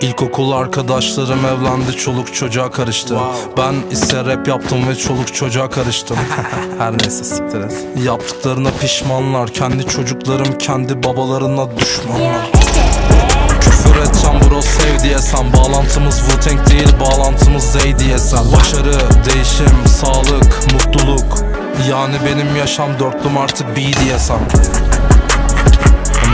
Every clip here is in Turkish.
İlkokul arkadaşlarım evlendi çoluk çocuğa karıştı. Ben ise rap yaptım ve çoluk çocuğa karıştım. Her neyse siktir et. Yaptıklarına pişmanlar Kendi çocuklarım kendi babalarına düşmanlar. Küfür etsem bro sev diyesem Bağlantımız Wu-Tang değil bağlantımız Zey diyesem Başarı, değişim, sağlık, mutluluk. Yani benim yaşam dörtlüm artı B diyesem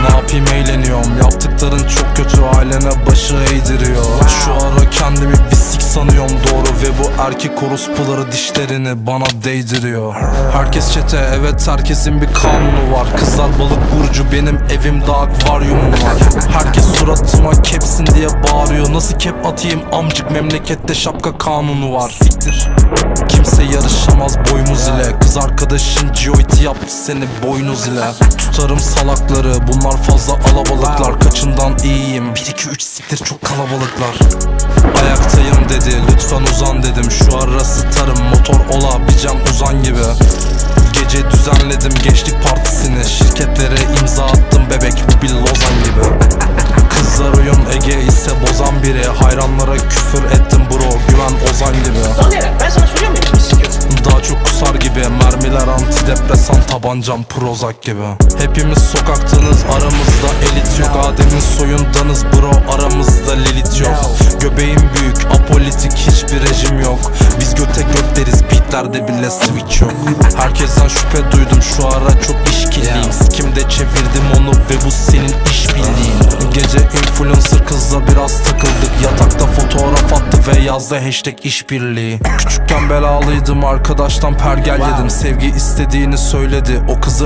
ne yapayım eğleniyorum. Yaptıkların çok kötü ailene başı eğdiriyor. Şu ara kendimi bisik sanıyorum doğru Ve bu erkek orospuları dişlerini bana değdiriyor. Herkes çete evet herkesin bir kanunu var. Kızlar balık burcu benim evimde akvaryumum var. Herkes suratıma kepsin diye bağırıyor. Nasıl kep atayım? Amcık memlekette şapka kanunu var. Siktir Kimse yarışamaz boymuz ile. Kız arkadaşın Gioit'i yaptı seni boynuz ile. Tutarım salakları bunlar fazla alabalıklar. Kaçından iyiyim 1-2-3 siktir çok kalabalıklar. Ayaktayım dedi lütfen uzan dedim. Şu ara sıtarım motor olabileceğim uzan gibi. Gece düzenledim gençlik partisini. Şirketlere imza attım bebek bu bir lozan gibi. Kızlar oyun Ege ise bozan biri. Hayranlara küfür ettim bro güven ozan gibi tabancam Prozac gibi. Hepimiz sokaktanız aramızda elit yok. Adem'in soyundanız bro aramızda Lilith yok. Göbeğim büyük apolitik hiçbir rejim yok. Biz göte göt deriz beatlerde bile switch yok. Herkesten şüphe duydum şu ara çok işkilliyim. Sikimde çevirdim onu ve bu senin iş bildiğin. Gece influencer kızla biraz ve yazdı hashtag işbirliği. Küçükken belalıydım arkadaştan pergel yedim. Sevgi istediğini söyledi. O kızı